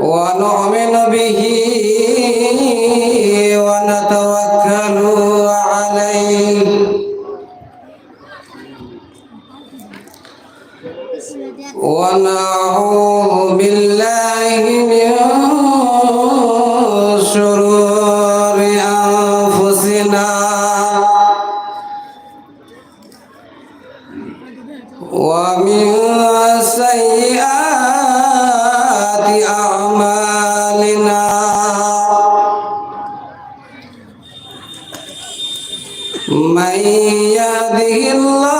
ونؤمن به ونتوكل من يهده الله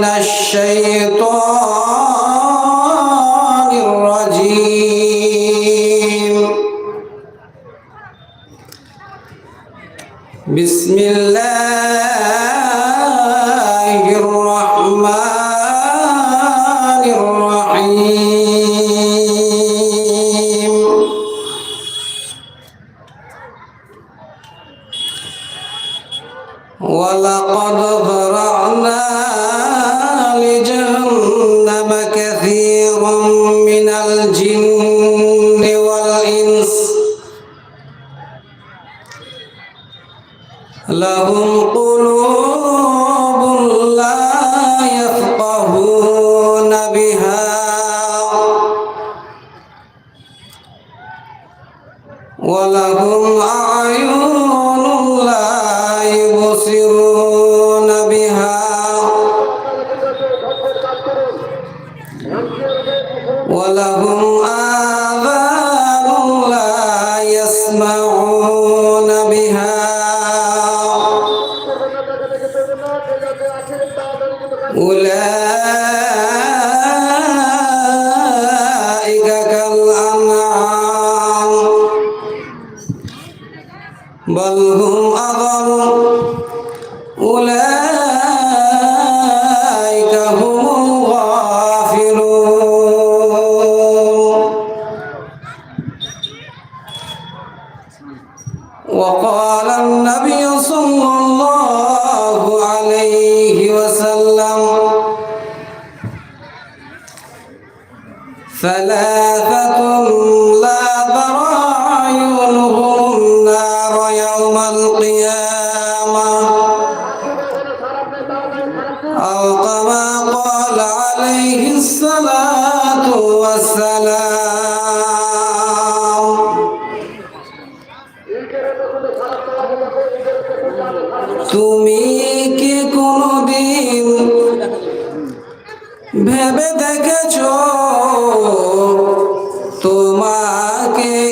من الشيطان والجن والإنس لهم يعملون بها أولئك فلا দেখেছ তোমাকে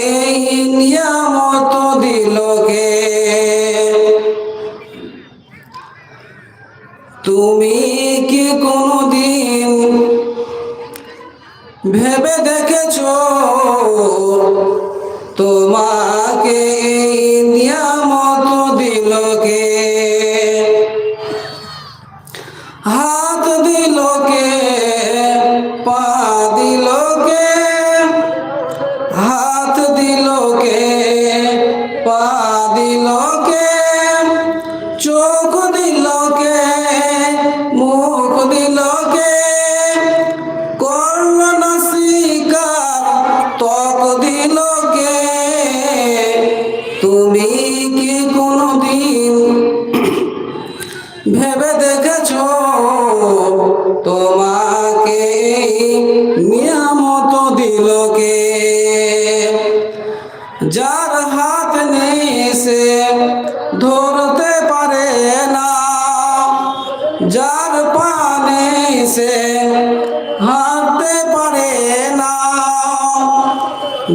লোকে ধরতে পারে না। যার পানে সে হাঁটতে পারে না।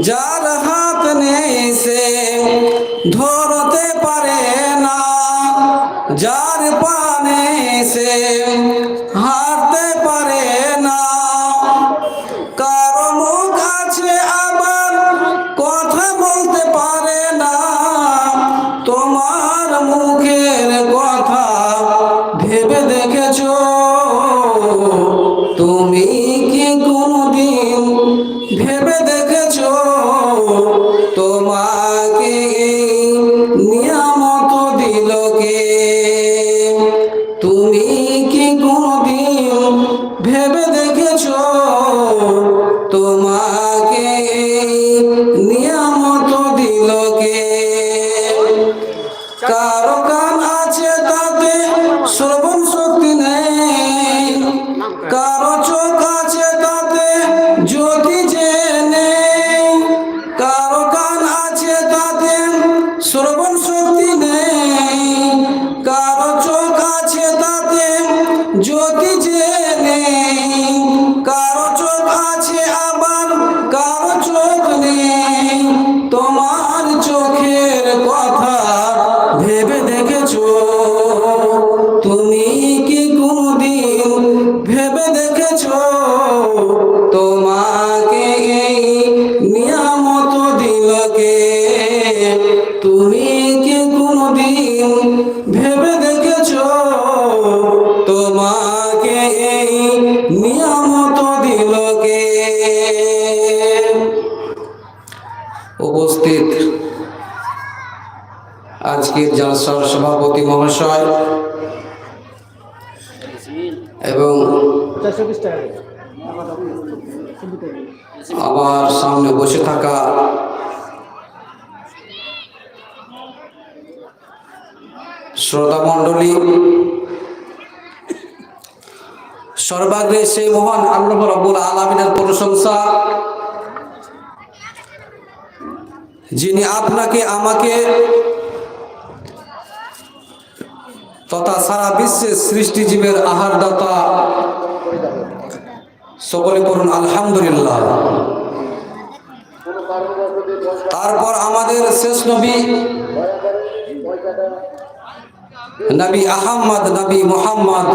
যার হাত নেই সে ধরতে পারে না। যার পানে সে তুমি তুমি কি কোনদিন ভেবে দেখেছ? তোমাকে এই নিয়ামত দিল কে? উপস্থিত আজকের জলসার সভাপতি মহাশয় এবং আমার সামনে বসে থাকা শ্রোতা মণ্ডলী, সর্বাগ্রে সেই মহান আল্লাহ রব্বুল আলমিনের প্রশংসা, যিনি আপনাকে, আমাকে তথা সারা বিশ্বের সৃষ্টিজীবের আহারদাতা সকলে করুন আলহামদুলিল্লাহ। তারপর আমাদের শেষ নবী নবী আহম্মদ নবী মোহাম্মদ,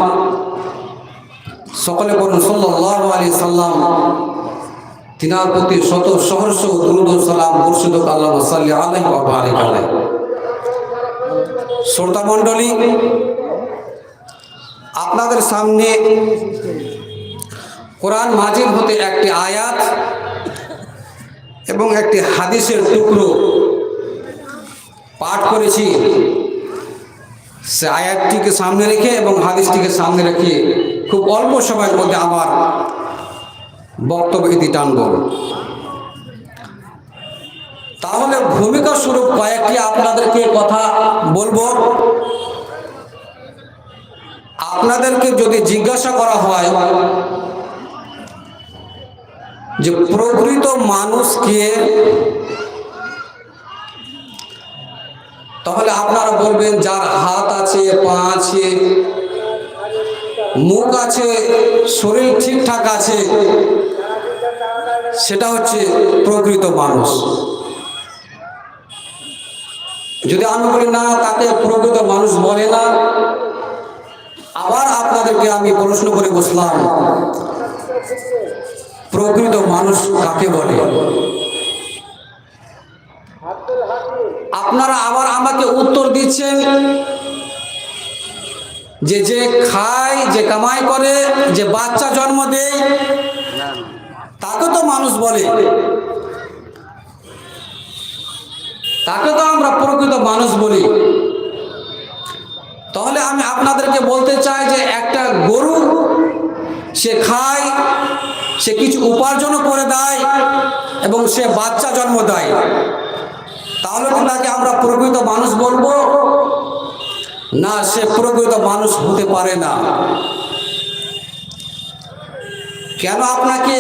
সকলে করুন সাল্লাল্লাহু আলাইহি সাল্লাম, তিনার প্রতি শত সহর্ষ দুরুদ সালাম মুর্শিদ আল্লাহ সাল্লি ওয়া বারিক শ্রোতা মণ্ডলী, আপনাদের সামনে কোরআন মাজিদ হতে একটি আয়াত এবং একটি হাদিসের টুকরো পাঠ করেছি। সে আয়াতটিকে সামনে রেখে এবং হাদিসটিকে সামনে রেখে খুব অল্প সময়ের মধ্যে আমার বক্তব্য ইতি টানব। তাহলে ভূমিকা স্বরূপ কয়েকটি আপনাদেরকে কথা বলব। আপনাদেরকে যদি জিজ্ঞাসা করা হয় যে প্রকৃত মানুষকে তাহলে আপনারা বলবেন, যার হাত আছে, পা আছে, মুখ আছে, শরীর ঠিকঠাক আছে, সেটা হচ্ছে প্রকৃত মানুষ। যদি আমি বলি, না, তাকে প্রকৃত মানুষ বলে না, আবার আপনাদেরকে আমি প্রশ্ন করে বসলাম, প্রকৃত মানুষ কাকে বলে? আপনারা আবার আমাকে উত্তর দিচ্ছেন যে যে খায়, যে কামাই করে, যে বাচ্চা জন্ম দেয়, তাকে তো মানুষ বলে। তাকে তো আমরা প্রকৃত মানুষ বলি। তাহলে আমি আপনাদেরকে বলতে চাই যে একটা গরু সে খায়, সে কিছু উপার্জনও করে দেয় এবং সে বাচ্চা জন্ম দেয়। তাহলে কি তাকে আমরা প্রকৃত মানুষ বলব? না, সে প্রকৃত মানুষ হতে পারে না। কেন আপনাকে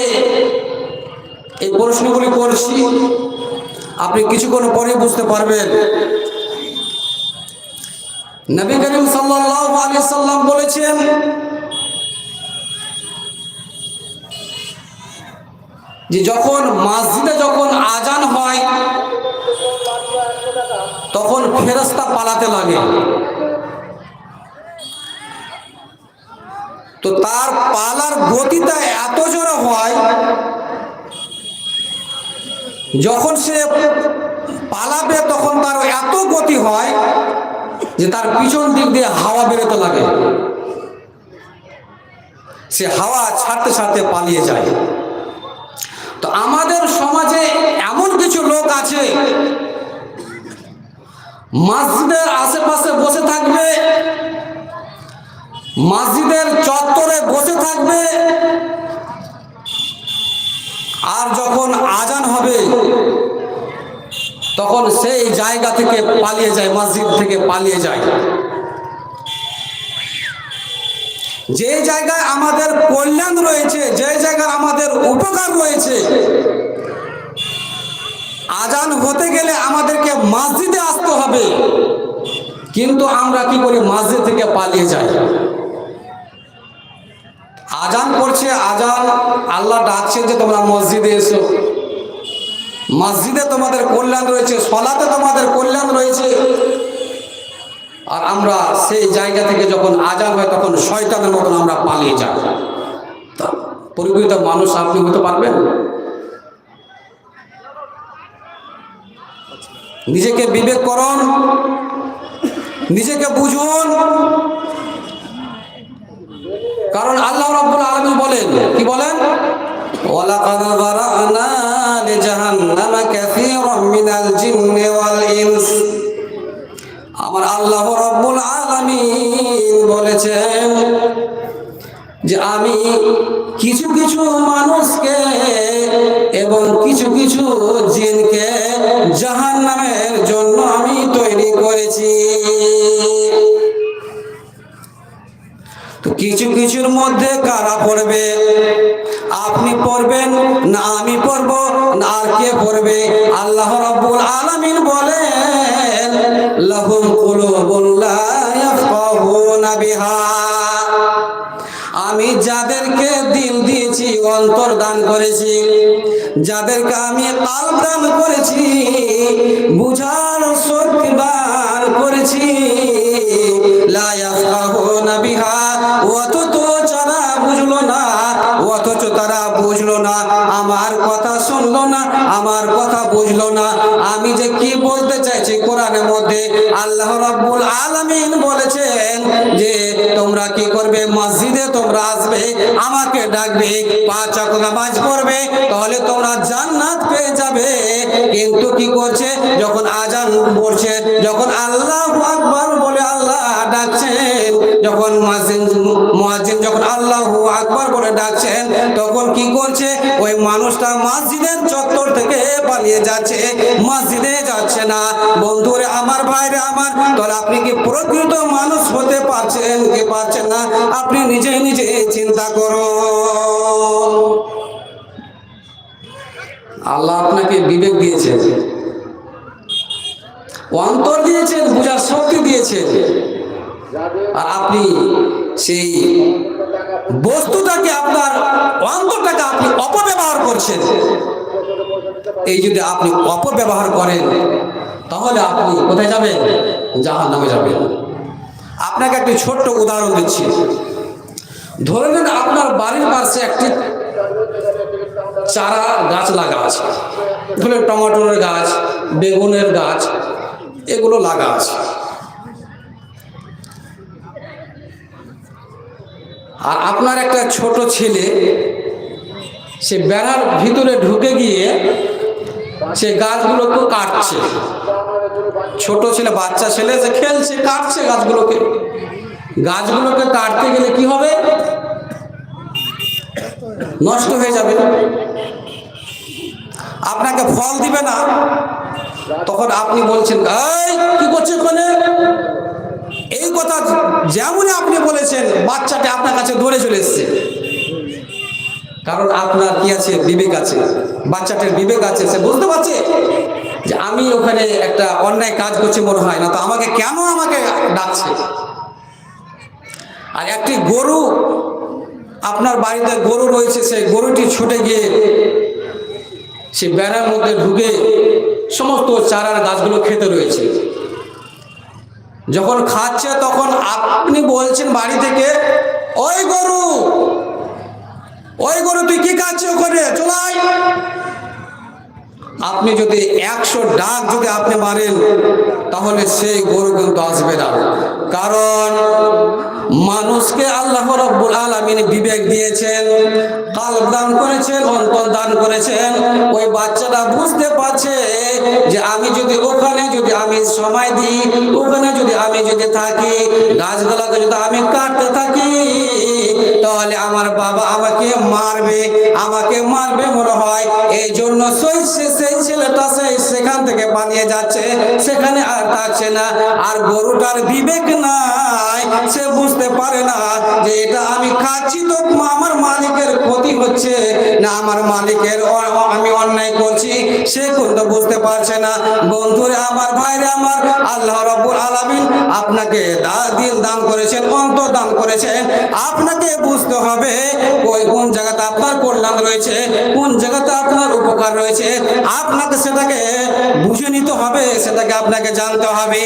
এই প্রশ্নগুলি করছি? আপনি কিছুক্ষণ পরে বুঝতে পারবেন। নবী করিম আলাইহি সাল্লাম বলেছেন, যে যখন মসজিদে যখন আজান হয় তখন ফেরস্তা পালাতে লাগে। তো তার পালার গতিটা এত জোরে হয়, যখন সে পালাবে তখন তার এত গতি হয় যে তার পিছন দিক দিয়ে হাওয়া বেরোতে লাগে। সে হাওয়া ছাড়তে ছাড়তে পালিয়ে যায়। তো আমাদের সমাজে এমন কিছু লোক আছে মসজিদের আশেপাশে বসে থাকবে। মসজিদের চত্বরে বসে থাকবে। আর যখন আজান হবে, তখন সেই জায়গা থেকে পালিয়ে যায়, মসজিদ থেকে পালিয়ে যায়। যে জায়গায় আমাদের কল্যাণ রয়েছে, যে জায়গায় আমাদের উপকার রয়েছে আজান হতে গেলে আমাদেরকে মসজিদে আসতে হবে। কিন্তু আমরা কি করি? মসজিদ থেকে পালিয়ে যাই। আজান করছে, আজান আল্লাহ ডাকছে যে তোমরা মসজিদে এসো। মসজিদে তোমাদের কল্যাণ রয়েছে, সলাতে তোমাদের কল্যাণ রয়েছে। আর আমরা সেই জায়গা থেকে যখন আজান হয়, তখন শয়তানের মতন আমরা পালিয়ে যাই। পরিবর্তিত মানুষ আপনি হতে পারবেন? নিজেকে বিবেক করুন, নিজেকে বুঝুন। কারণ আল্লাহ রাব্বুল আলামিন বলেন, কি বলেন? ওয়ালাকাদ যারানা লিজাহান্নামা কাসীরাম মিনাল জিন্নি ওয়াল ইনস। আমার আল্লাহ রাব্বুল আলামিন বলেছেন যে আমি কিছু কিছু মানুষকে এবং কিছু কিছু জিনকে জাহান্নামের জন্য আমি তৈরি করেছি। কিছু কিছুর মধ্যে কারা পড়বে? আপনি পড়বেন না আমি পড়ব, না আর কে পড়বে? আল্লাহ রাব্বুল আলামিন বলেন, লাহুম কুলুবুন লা ইয়াফকাহুনা বিহা। যাদেরকে দিল দিয়েছি, অন্তর দান করেছি, যাদেরকে আমি কাল দান করেছি, বুঝার শক্তি দান করেছি। অথচ যারা বুঝলো না, অথচ তারা বুঝলো না, আমার কথা শুনলো না, আমার কথা বুঝলো না। আমি যে কি বলতে চাইছি কোরআনের মধ্যে, আল্লাহ রাব্বুল আলামিন বলেছেন যে তোমরা কি করবে? মসজিদে তোমরা আসবে, আমাকে ডাকবে, পাঁচ নামাজ পড়বে, তাহলে তোমরা জান্নাত পেয়ে যাবে। কিন্তু কি করছে? যখন আজান পড়ছে যখন আল্লাহু আকবার বলে আল্লাহ ডাকছেন, যখন মুয়াজ্জিন মুয়াজ্জিন যখন আল্লাহু আকবার বলে ডাকছেন, তখন কি করছে? ওই মানুষটা মসজিদের চত্বর থেকে পালিয়ে যাচ্ছে, মসজিদে যাচ্ছে না। বন্ধুরে, আমার ভাইরে, আমার, তাহলে আপনি কি প্রকৃত মানুষ হতে পারছেন? কি পারছেন? না, আপনি নিজে নিজে চিন্তা করুন আল্লাহ আপনাকে বিবেক দিয়েছে অন্তর দিয়েছেন, বুঝার শক্তি দিয়েছেন। আর আপনি সেই বস্তুটাকে আপনার অন্তরটাকে আপনি অপব্যবহার করছেন। এই যদি আপনি অপব্যবহার করেন, তাহলে আপনি কোথায় যাবেন? জাহান নামে যাবেন। আপনাকে একটি ছোট্ট উদাহরণ দিচ্ছি। ধরে নেন আপনার বাড়ির পাশে একটি চারা গাছ লাগা আছে। ধরুন টমাটোরের গাছ, বেগুনের গাছ, এগুলো লাগা আছে। আর আপনার একটা ছোট ছেলে, সে বেড়ার ভিতরে ঢুকে গিয়ে সে গাছগুলোকে কাটছে। ছোট ছেলে, বাচ্চা ছেলে সে খেলছে, কাটছে গাছগুলোকে। গাছগুলোকে কাটতে গেলে কি হবে? নষ্ট হয়ে যাবে। আপনাকে ফল দিবে না। তখন আপনি বলছেন কি করছে ওখানে এই কথা যেমনই আপনি বলেছেন, বাচ্চাটা আপনার কাছে দৌড়ে চলে এসছে। কারণ আপনার কি আছে? বিবেক আছে। বাচ্চাটার বিবেক আছে, সে বুঝতে পারছে? যে আমি ওখানে একটা অন্যায় কাজ করছি মনে হয় না, তো আমাকে কেন আমাকে ডাকছে? আর একটি গরু আপনার বাড়িতে গরু রয়েছে, সেই গরুটি ছুটে গিয়ে সে বেড়ার মধ্যে ঢুকে সমস্ত চারার গাছগুলো খেতে রয়েছে। যখন খাচ্ছে তখন আপনি বলছেন বাড়ি থেকে, ওই গরু ওই গরু, তুই কি খাচ্ছি ওখানে? চলাই আপনি যদি একশো ডাক যদি আপনি মারেন, তাহলে সেই গরু কিন্তু আসবে না। কারণ মানুষকে আল্লাহ রব্বুল আলমিন বিবেক দিয়েছেন, কাল দান করেছেন, অন্তর দান করেছেন। ওই বাচ্চাটা বুঝতে পারছে যে আমি যদি ওখানে যদি আমি সময় দিই, ওখানে যদি আমি যদি থাকি, গাছগুলোকে যদি আমি কাটতে থাকি তাহলে আমার বাবা আমাকে মারবে আমাকে মারবে মনে হয়। এই জন্য সেই ছেলেটা সেই সেখান থেকে পালিয়ে যাচ্ছে। সেখানে আর থাকছে না। আর গরুটার বিবেক নাই। সে বুঝতে পারে না যে এটা আমি খাচ্ছি তো আমার মালিকের ক্ষতি হচ্ছে না আমার মালিকের আমি অন্যায় করছি। সে কিন্তু বুঝতে পারছে না। বন্ধুরে, আমার ভাইরে, আমার আল্লাহ রব্বুল আলামিন আপনাকে দিল দান করেছেন, অন্তর দান করেছেন। আপনাকে বুঝতে হবে ওই কোন জায়গাতে আপনার কল্যাণ রয়েছে, কোন জায়গাতে আপনার উপকার রয়েছে, আপনাকে সেটাকে বুঝে নিতে হবে, সেটাকে আপনাকে জানতে হবে।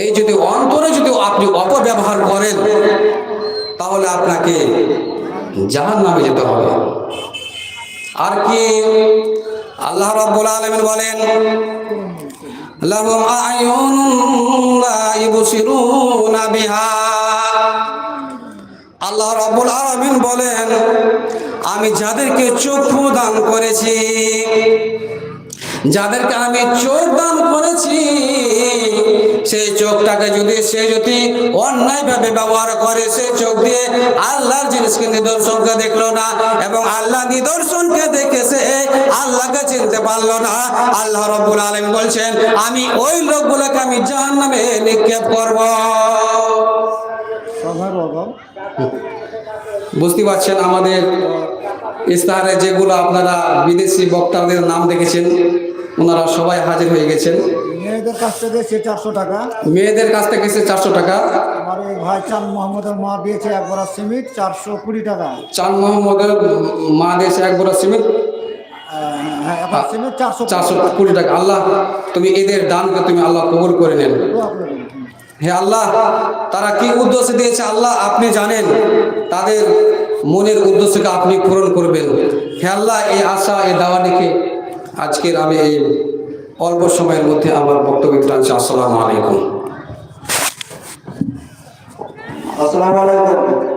এই যদি অন্তরে যদি আপনি অপব্যবহার করেন, তাহলে আপনাকে জাহান নামে যেতে হবে। আর কি? আল্লাহ রাব্বুল আলামিন বলেন লাহুম أعين লা يبصرون বিহা। আল্লাহ রাব্বুল আলামিন বলেন আমি যাদেরকে চক্ষু দান করেছি যাদেরকে আমি চোখ দান করেছি সেই চোখটাকে যদি সে যদি অন্যায়ভাবে ব্যবহার করে সে চোখ দিয়ে আল্লাহর জিনিসকে নিদর্শনকে দেখল না এবং আল্লাহ নিদর্শনকে দেখেছে আল্লাহকে চিনতে পারল না আল্লাহ রব্বুল আলম বলছেন আমি ওই লোকগুলোকে আমি জাহান্নামে নিক্ষেপ করব। বুঝতে পারছেন আমাদের ইস্তাহারে যেগুলো আপনারা বিদেশি বক্তাদের নাম দেখেছেন ওনারা সবাই হাজির হয়ে গেছেন। মেয়েদের কাছ থেকে সে চারশো টাকা। মেয়েদের কাছ থেকে এসে চারশো টাকা। আমার ভাই চান মোহাম্মদের মা দিয়েছে সিমেন্ট চারশো কুড়ি টাকা। চান মোহাম্মদের মা দেশে এক বড় সিমেন্ট? হ্যাঁ সিমেন্ট চারশো চারশো কুড়ি টাকা। আল্লাহ তুমি এদের দানকে তুমি আল্লাহ কবুল করে নেন। হে আল্লাহ তারা কি উদ্দেশ্যে দিয়েছে? আল্লাহ আপনি জানেন তাদের মনের উদ্দেশ্যকে আপনি পূরণ করবেন। খেয়াল্লা এই আশা, এই দাওয়া রেখে আজকের আমি এই অল্প সময়ের মধ্যে আমার বক্তব্য টানছি আসসালামু আলাইকুম। আসসালামু আলাইকুম।